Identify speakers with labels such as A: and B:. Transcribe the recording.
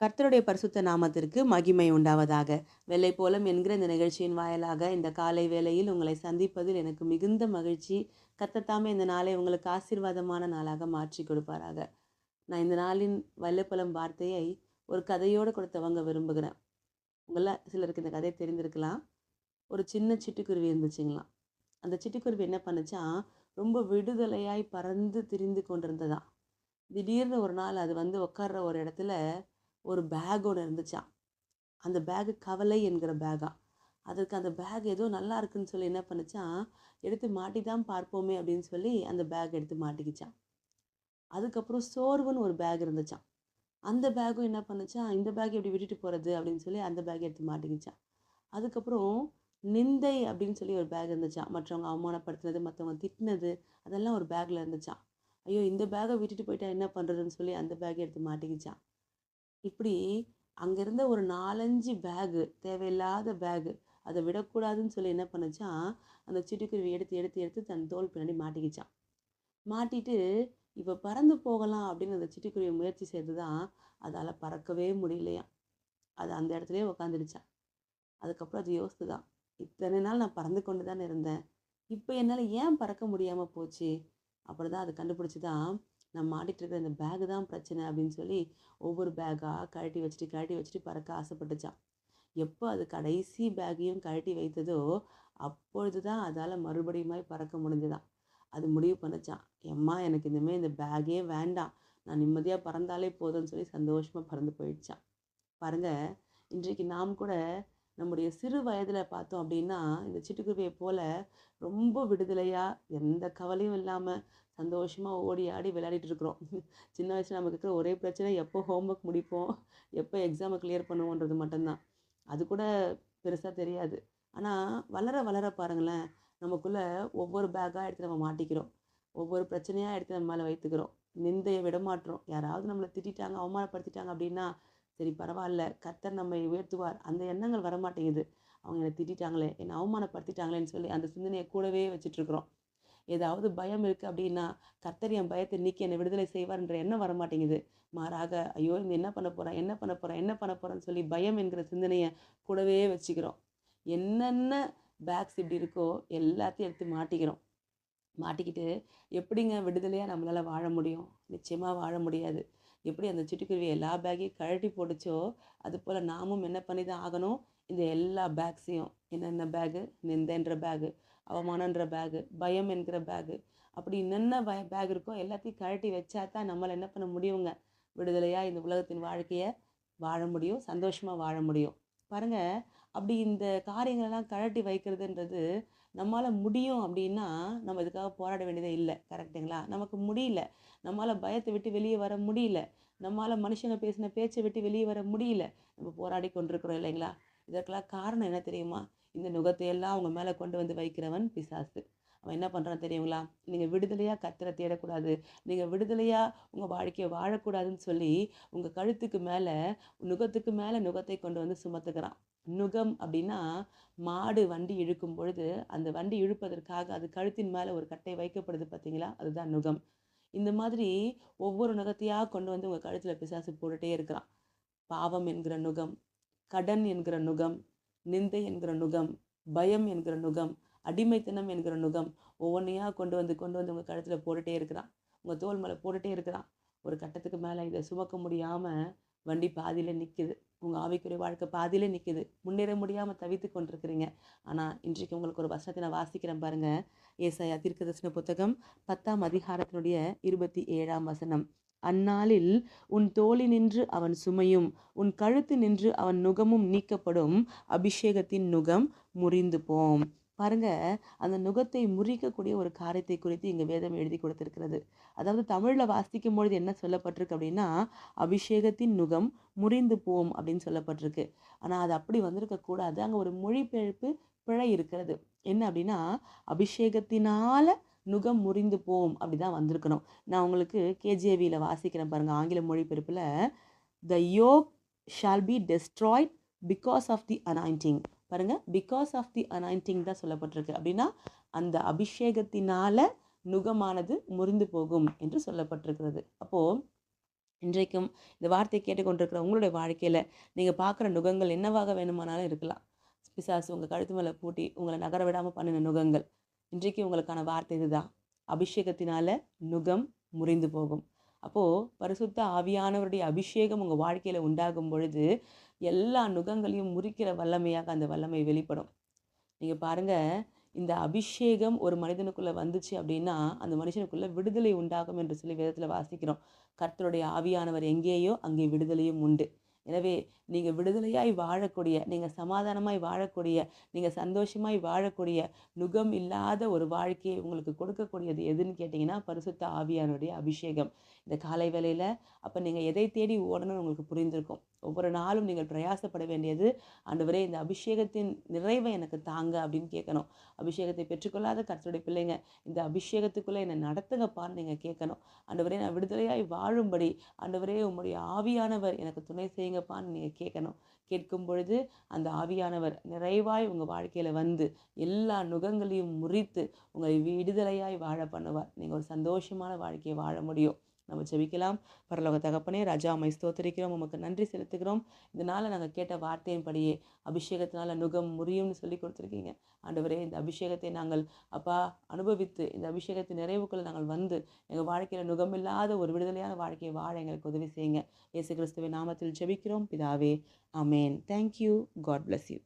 A: கர்த்தருடைய பரிசுத்த நாமத்திற்கு மகிமை உண்டாவதாக. வெள்ளை போலம் என்கிற இந்த நிகழ்ச்சியின் வாயிலாக இந்த காலை வேளையில் உங்களை சந்திப்பதில் எனக்கு மிகுந்த மகிழ்ச்சி. கத்தத்தாமே இந்த நாளை உங்களுக்கு ஆசீர்வாதமான நாளாக மாற்றி கொடுப்பாராக. நான் இந்த நாளின் வெள்ளைப்பழம் வார்த்தையை ஒரு கதையோடு கூட துவங்க விரும்புகிறேன். உங்கள சிலருக்கு இந்த கதை தெரிந்திருக்கலாம். ஒரு சின்ன சிட்டுக்குருவி இருந்துச்சுங்களாம் அந்த சிட்டுக்குருவி என்ன பண்ணுச்சா ரொம்ப விடுதலையாய் பறந்து திரிந்து கொண்டிருந்ததான் திடீர்னு ஒரு நாள் அது வந்து உட்கார்ற ஒரு இடத்துல ஒரு பேக் ஒன்று இருந்துச்சான் அந்த பேகு கவலை என்கிற பேகா அதற்கு அந்த பேக் ஏதோ நல்லா இருக்குன்னு சொல்லி என்ன பண்ணுச்சான் எடுத்து மாட்டி தான் பார்ப்போமே அப்படின்னு சொல்லி அந்த பேக் எடுத்து மாட்டிக்கிச்சான் அதுக்கப்புறம் சோர்வுன்னு ஒரு பேக் இருந்துச்சான் அந்த பேக்கும் என்ன பண்ணுச்சான் இந்த பேக் எப்படி விட்டுட்டு போகிறது அப்படின்னு சொல்லி அந்த பேக் எடுத்து மாட்டிக்கிச்சான் அதுக்கப்புறம் நிந்தை அப்படின்னு சொல்லி ஒரு பேக் இருந்துச்சான் மற்றவங்க அவமானப்படுத்தினது மற்றவங்க திட்டினது அதெல்லாம் ஒரு பேக்கில் இருந்துச்சான் ஐயோ இந்த பேக்கை விட்டுட்டு போயிட்டா என்ன பண்ணுறதுன்னு சொல்லி அந்த பேக் எடுத்து மாட்டிக்கிச்சான் இப்படி அங்கேருந்த ஒரு நாலஞ்சு பேகு தேவையில்லாத பேகு அதை விடக்கூடாதுன்னு சொல்லி என்ன பண்ணுச்சான் அந்த சிட்டுக்குருவி எடுத்து எடுத்து எடுத்து தன் தோல் பின்னாடி மாட்டிக்கிச்சான் மாட்டிட்டு இப்போ பறந்து போகலாம் அப்படின்னு அந்த சிட்டுக்குருவி முயற்சி செய்து தான் அதால் பறக்கவே முடியலையாம். அது அந்த இடத்துலையே உக்காந்துடுச்சான் அதுக்கப்புறம் அது யோசித்து தான் இத்தனை நாள் நான் பறந்து கொண்டு தானே இருந்தேன். இப்போ என்னால் ஏன் பறக்க முடியாமல் போச்சு? அப்படி தான் அது கண்டுபிடிச்சி தான் நான் மாட்டிகிட்டு இருக்கிற இந்த பேகு தான் பிரச்சனை அப்படின்னு சொல்லி ஒவ்வொரு பேக்காக கழட்டி வச்சுட்டு கழட்டி வச்சுட்டு பறக்க ஆசைப்பட்டுச்சான் எப்போ அது கடைசி பேக்கையும் கழட்டி வைத்ததோ அப்பொழுது தான் அதால் மறுபடியுமாய் பறக்க முடிஞ்சுதான். அது முடிவு பண்ணிச்சான் எம்மா எனக்கு இனிமேல் இந்த பேக்கே வேண்டாம். நான் நிம்மதியாக பறந்தாலே போதும்னு சொல்லி சந்தோஷமாக பறந்து போயிடுச்சான் பாருங்கள் இன்றைக்கு நாம் கூட நம்முடைய சிறு வயதில் பார்த்தோம் அப்படின்னா இந்த சிட்டுக்குருவியை போல் ரொம்ப விடுதலையாக எந்த கவலையும் இல்லாமல் சந்தோஷமாக ஓடி ஆடி விளையாடிட்டு இருக்கிறோம். சின்ன வயசில் நமக்கு இருக்கிற ஒரே பிரச்சனை எப்போ ஹோம்ஒர்க் முடிப்போம் எப்போ எக்ஸாமை கிளியர் பண்ணுவோன்றது மட்டும்தான். அது கூட பெருசாக தெரியாது. ஆனால் வளர வளர பாருங்களேன் நமக்குள்ளே ஒவ்வொரு பேக்காக எடுத்து நம்ம மாட்டிக்கிறோம். ஒவ்வொரு பிரச்சனையாக எடுத்து நம்ம மேலே வைத்துக்கிறோம். நிந்தையை விடமாட்டுறோம் யாராவது நம்மளை திட்டாங்க அவமானப்படுத்திட்டாங்க அப்படின்னா சரி பரவாயில்ல கர்த்தர் நம்மை உயர்த்துவார். அந்த எண்ணங்கள் வரமாட்டேங்குது. அவங்க என்னை திட்டாங்களே என்னை அவமானப்படுத்திட்டாங்களேன்னு சொல்லி அந்த சிந்தனையை கூடவே வச்சுட்ருக்குறோம் ஏதாவது பயம் இருக்குது அப்படின்னா கர்த்தர் என் பயத்தை நீக்கி என்னை விடுதலை செய்வார்ன்ற எண்ணம் வரமாட்டேங்குது. மாறாக ஐயோ இந்த என்ன பண்ண போகிறேன் என்ன பண்ண போகிறேன் என்ன பண்ண போகிறேன்னு சொல்லி பயம் என்கிற சிந்தனையை கூடவே வச்சுக்கிறோம். என்னென்ன பேக்ஸ் இப்படி இருக்கோ எல்லாத்தையும் எடுத்து மாட்டிக்கிறோம். மாட்டிக்கிட்டு எப்படிங்க விடுதலையாக நம்மளால் வாழ முடியும்? நிச்சயமாக வாழ முடியாது. எப்படி அந்த சிட்டுக்குருவி எல்லா பேக்கையும் கழட்டி போட்டுச்சோ அது போல் நாமும் என்ன பண்ணி தான் ஆகணும்? இந்த எல்லா பேக்ஸையும் என்னென்ன பேகு நிந்தன்ற பேகு அவமானன்ற பேகு பயம் என்கிற பேகு அப்படி என்னென்ன பய பேக் இருக்கோ எல்லாத்தையும் கழட்டி வச்சா தான் நம்மளை என்ன பண்ண முடியுங்க? விடுதலையாக இந்த உலகத்தின் வாழ்க்கையை வாழ முடியும் சந்தோஷமாக வாழ முடியும். பாருங்கள் அப்படி இந்த காரியங்களெல்லாம் கழட்டி வைக்கிறதுன்றது நம்மளால் முடியும் அப்படின்னா நம்ம இதுக்காக போராட வேண்டியதே இல்லை. கரெக்டுங்களா நமக்கு முடியல. நம்மளால் பயத்தை விட்டு வெளியே வர முடியல. நம்மளால் மனுஷங்க பேசின பேச்சை விட்டு வெளியே வர முடியல. நம்ம போராடி கொண்டிருக்கிறோம் இல்லைங்களா? இதற்கெல்லாம் காரணம் என்ன தெரியுமா? இந்த நுகத்தையெல்லாம் அவங்க மேலே கொண்டு வந்து வைக்கிறவன் பிசாசு. அவன் என்ன பண்ணுறான் தெரியுங்களா? நீங்கள் விடுதலையாக கத்திர தேடக்கூடாது. நீங்கள் விடுதலையாக உங்கள் வாழ்க்கையை வாழக்கூடாதுன்னு சொல்லி உங்கள் கழுத்துக்கு மேலே நுகத்துக்கு மேலே நுகத்தை கொண்டு வந்து சுமத்துக்கிறான். நுகம் அப்படின்னா மாடு வண்டி இழுக்கும் பொழுது அந்த வண்டி இழுப்பதற்காக அது கழுத்தின் மேலே ஒரு கட்டை வைக்கப்படுது பார்த்தீங்களா? அதுதான் நுகம். இந்த மாதிரி ஒவ்வொரு நுகத்தையாக கொண்டு வந்து உங்கள் கழுத்தில் பிசாசு போட்டுகிட்டே இருக்கிறான். பாவம் என்கிற நுகம் கடன் என்கிற நுகம் நிந்தை என்கிற நுகம் பயம் என்கிற நுகம் அடிமைத்தனம் என்கிற நுகம் ஒவ்வொன்றையாக கொண்டு வந்து கொண்டு வந்து உங்கள் கழுத்தில் போட்டுகிட்டே இருக்கிறான். உங்கள் தோல் மேலே போட்டுகிட்டே இருக்கிறான். ஒரு கட்டத்துக்கு மேலே இதை சுமக்க முடியாமல் வண்டி பாதியில் நிற்குது உங்கள் ஆவிக்குரிய வாழ்க்கை பாதியிலே நிற்கிது முன்னேற முடியாமல் தவித்து கொண்டிருக்கிறீங்க. ஆனால் இன்றைக்கு உங்களுக்கு ஒரு வசனத்தை நான் வாசிக்கிறேன் பாருங்கள் ஏசாயா தீர்க்கதர்சன புத்தகம் பத்தாம் அதிகாரத்தினுடைய இருபத்தி ஏழாம் வசனம். அந்நாளில் உன் தோழி நின்று அவன் சுமையும் உன் கழுத்து நின்று அவன் நுகமும் நீக்கப்படும். அபிஷேகத்தின் நுகம் முறிந்து போம். பாருங்க அந்த நுகத்தை முறிக்கக்கூடிய ஒரு காரியத்தை குறித்து இங்கே வேதம் எழுதி கொடுத்திருக்கிறது. அதாவது தமிழில் வாசிக்கும் பொழுது என்ன சொல்லப்பட்டிருக்கு அப்படின்னா அபிஷேகத்தின் நுகம் முறிந்து போம் அப்படின்னு சொல்லப்பட்டிருக்கு. ஆனால் அது அப்படி வந்திருக்கக்கூடாது அங்கே ஒரு மொழிபெயர்ப்பு பிழை இருக்கிறது. என்ன அப்படின்னா அபிஷேகத்தினால நுகம் முறிந்து போம் அப்படி தான் வந்திருக்கணும். நான் உங்களுக்கு கேஜேவியில் வாசிக்கிறேன் பாருங்கள் ஆங்கில மொழிபெயர்ப்பில். The yoke shall be destroyed because of the anointing பாருங்கள் பிகாஸ் ஆஃப் தி அனாயிண்டிங் தான் சொல்லப்பட்டிருக்கு. அப்படின்னா அந்த அபிஷேகத்தினால நுகமானது முறிந்து போகும் என்று சொல்லப்பட்டிருக்கிறது. அப்போது இன்றைக்கும் இந்த வார்த்தையை கேட்டுக்கொண்டிருக்கிற உங்களுடைய வாழ்க்கையில் நீங்கள் பார்க்குற நுகங்கள் என்னவாக வேணுமானாலும் இருக்கலாம். பிசாசு உங்கள் கழுத்து மேலே பூட்டி உங்களை நகர விடாமல் பண்ணின நுகங்கள். இன்றைக்கு உங்களுக்கான வார்த்தை இதுதான். அபிஷேகத்தினால நுகம் முறிந்து போகும். அப்போது பரிசுத்த ஆவியானவருடைய அபிஷேகம் உங்கள் வாழ்க்கையில் உண்டாகும் பொழுது எல்லா நுகங்களையும் முறிக்கிற வல்லமையாக அந்த வல்லமை வெளிப்படும். நீங்கள் பாருங்கள் இந்த அபிஷேகம் ஒரு மனிதனுக்குள்ளே வந்துச்சு அப்படின்னா அந்த மனுஷனுக்குள்ளே விடுதலை உண்டாகும் என்று சொல்லி வேதத்தில் வாசிக்கிறோம். கர்த்தருடைய ஆவியானவர் எங்கேயோ அங்கே விடுதலையும் உண்டு. எனவே நீங்கள் விடுதலையாய் வாழக்கூடிய நீங்கள் சமாதானமாய் வாழக்கூடிய நீங்கள் சந்தோஷமாய் வாழக்கூடிய நுகம் இல்லாத ஒரு வாழ்க்கையை உங்களுக்கு கொடுக்கக்கூடியது எதுன்னு கேட்டிங்கன்னா பரிசுத்த ஆவியானுடைய அபிஷேகம். இந்த காலை வேளையில் அப்போ நீங்கள் எதை தேடி ஓடணும்னு உங்களுக்கு புரிந்திருக்கும். ஒவ்வொரு நாளும் நீங்கள் பிரயாசப்பட வேண்டியது ஆண்டவரே இந்த அபிஷேகத்தின் நிறைவை எனக்கு தாங்க அப்படின்னு கேட்கணும். அபிஷேகத்தை பெற்றுக்கொள்ளாத கருத்துடைய பிள்ளைங்க இந்த அபிஷேகத்துக்குள்ளே என்னை நடத்துங்கப்பான்னு நீங்கள் கேட்கணும். ஆண்டவரே நான் விடுதலையாய் வாழும்படி ஆண்டவரே உங்களுடைய ஆவியானவர் எனக்கு துணை செய்யுங்கப்பான்னு நீங்கள் கேட்கணும் கேட்கும் பொழுது அந்த ஆவியானவர் நிறைவாய் உங்கள் வாழ்க்கையில் வந்து எல்லா நுகங்களையும் முறித்து உங்களை விடுதலையாய் வாழ பண்ணுவார். நீங்கள் ஒரு சந்தோஷமான வாழ்க்கையை வாழ முடியும். நம்ம ஜெபிக்கலாம். பரலோக தகப்பனே ராஜா அம்மை ஸ்தோத்தரிக்கிறோம். உமக்கு நன்றி செலுத்துகிறோம். இதனால் நாங்கள் கேட்ட வார்த்தையின்படியே அபிஷேகத்தினால் நுகம் முறியும்னு சொல்லி கொடுத்துருக்கீங்க. ஆண்டவரே இந்த அபிஷேகத்தை நாங்கள் அப்பா அனுபவித்து இந்த அபிஷேகத்தின் நிறைவுக்குள்ளே நாங்கள் வந்து எங்கள் வாழ்க்கையில் நுகமில்லாத ஒரு விடுதலையான வாழ்க்கையை வாழ எங்களுக்கு உதவி செய்யுங்க. இயேசு கிறிஸ்துவின் நாமத்தில் ஜெபிக்கிறோம். பிதாவே அமேன் thank you God bless you